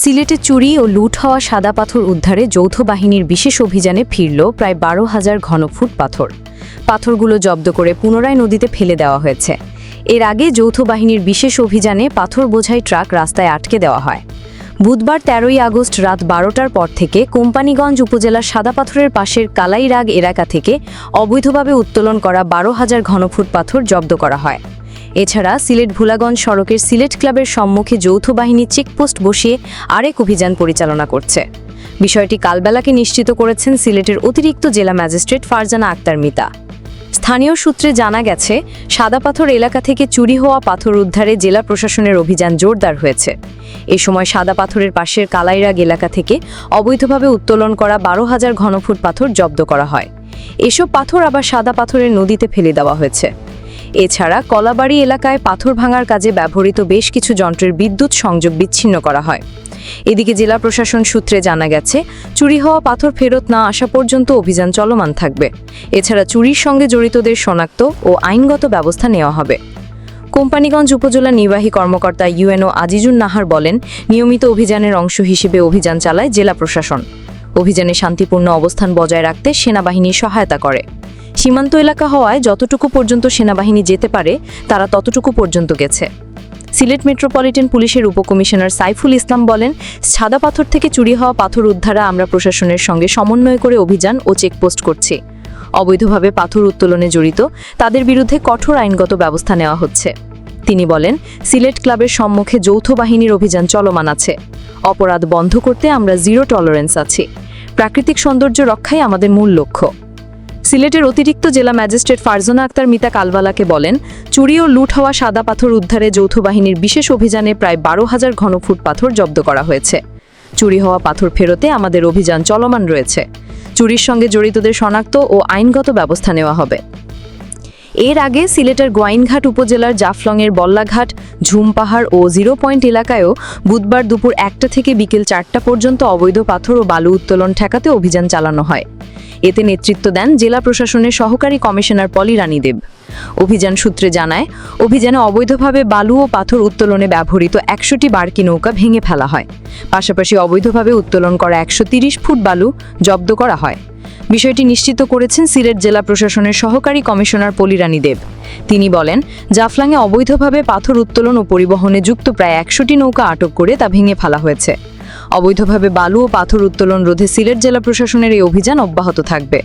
সিলেটে চুরি ও লুট হওয়া সাদা পাথর উদ্ধারে যৌথ বাহিনীর বিশেষ অভিযানে ফিরল প্রায় বারো হাজার ঘনফুট পাথর। পাথরগুলো জব্দ করে পুনরায় নদীতে ফেলে দেওয়া হয়েছে। এর আগে যৌথ বাহিনীর বিশেষ অভিযানে পাথর বোঝাই ট্রাক রাস্তায় আটকে দেওয়া হয়। বুধবার তেরোই আগস্ট রাত বারোটার পর থেকে কোম্পানিগঞ্জ উপজেলার সাদা পাথরের পাশের কালাইরাগ এলাকা থেকে অবৈধভাবে উত্তোলন করা বারো হাজার ঘনফুট পাথর জব্দ করা হয়। এছাড়া সিলেট ভোলাগঞ্জ সড়কের সিলেট ক্লাবের সম্মুখে যৌথ বাহিনী চেকপোস্ট বসিয়ে আরেক অভিযান পরিচালনা করছে। বিষয়টি কালবেলাকে নিশ্চিত করেছেন সিলেটের অতিরিক্ত জেলা ম্যাজিস্ট্রেট ফারজানা আক্তার মিতা। স্থানীয় সূত্রে জানা গেছে, সাদা পাথর এলাকা থেকে চুরি হওয়া পাথর উদ্ধারে জেলা প্রশাসনের অভিযান জোরদার হয়েছে। এ সময় সাদা পাথরের পাশের কালাইরাগ এলাকা থেকে অবৈধভাবে উত্তোলন করা বারো হাজার ঘনফুট পাথর জব্দ করা হয়। এসব পাথর আবার সাদা পাথরের নদীতে ফেলে দেওয়া হয়েছে। এছাড়া কলাবাড়ি এলাকায় পাথর ভাঙার কাজে ব্যবহৃত বেশ কিছু যন্ত্রের বিদ্যুৎ সংযোগ বিচ্ছিন্ন করা হয়। এদিকে জেলা প্রশাসন সূত্রে জানা গেছে, চুরি হওয়া পাথর ফেরত না আসা পর্যন্ত অভিযান চলমান থাকবে। এছাড়া চুরির সঙ্গে জড়িতদের শনাক্ত ও আইনগত ব্যবস্থা নেওয়া হবে। কোম্পানিগঞ্জ উপজেলা নির্বাহী কর্মকর্তা ইউএনও আজিজুন নাহার বলেন, নিয়মিত অভিযানের অংশ হিসেবে অভিযান চালায় জেলা প্রশাসন। অভিযানে শান্তিপূর্ণ অবস্থান বজায় রাখতে সেনাবাহিনী সহায়তা করে। সীমান্ত এলাকা হওয়ায় যতটুকু পর্যন্ত সেনাবাহিনী যেতে পারে, তারা ততটুকু পর্যন্ত গেছে। সিলেট মেট্রোপলিটন পুলিশের উপকমিশনার সাইফুল ইসলাম বলেন সাদা পাথর থেকে চুরি হওয়া পাথর উদ্ধারে আমরা প্রশাসনের সঙ্গে সমন্বয় করে অভিযান ও চেকপোস্ট করছি। অবৈধভাবে পাথর উত্তোলনে জড়িত, তাদের বিরুদ্ধে কঠোর আইনগত ব্যবস্থা নেওয়া হচ্ছে। তিনি বলেন, সিলেট ক্লাবের সম্মুখে যৌথ বাহিনীর অভিযান চলমান আছে। অপরাধ বন্ধ করতে আমরা জিরো টলারেন্স আছি। প্রাকৃতিক সৌন্দর্য রক্ষাই আমাদের মূল লক্ষ্য। সিলেটের অতিরিক্ত জেলা ম্যাজিস্ট্রেট ফারজানা আক্তার মিতা কালবালাকে বলেন, চুরি ও লুট হওয়া সাদা পাথর উদ্ধারে যৌথ বাহিনীর বিশেষ অভিযানে প্রায় বারো হাজার ঘনফুট পাথর জব্দ করা হয়েছে। চুরি হওয়া পাথর ফেরতে আমাদের অভিযান চলমান রয়েছে। চুরির সঙ্গে জড়িতদের শনাক্ত ও আইনগত ব্যবস্থা নেওয়া হবে। এর আগে সিলেটের গোয়াইনঘাট উপজেলার জাফলংয়ের বল্লাঘাট ঝুমপাহাড় ও জিরো পয়েন্ট এলাকায়ও বুধবার দুপুর একটা থেকে বিকেল চারটা পর্যন্ত অবৈধ পাথর ও বালু উত্তোলন ঠেকাতে অভিযান চালানো হয়। এতে নেতৃত্ব দেন জেলা প্রশাসনের সহকারী কমিশনার পলি রানী দেব অভিযান সূত্রে জানায়, অভিযানে অবৈধভাবে বালু ও পাথর উত্তোলনে ব্যবহৃত একশোটি বার্কি নৌকা ভেঙে ফেলা হয়। পাশাপাশি অবৈধভাবে উত্তোলন করা একশো ফুট বালু জব্দ করা হয়। বিষয়টি নিশ্চিত করেছেন সিলেট জেলা প্রশাসনের সহকারী কমিশনার পলিরানী দেব তিনি বলেন জাফলাঙে অবৈধভাবে পাথর উত্তোলন ও পরিবহনে যুক্ত প্রায় একশোটি নৌকা আটক করে তা ভেঙে ফেলা হয়েছে। অবৈধভাবে বালু ও পাথর উত্তোলন রোধে সিলেট জেলা প্রশাসনের এই অভিযান অব্যাহত থাকবে।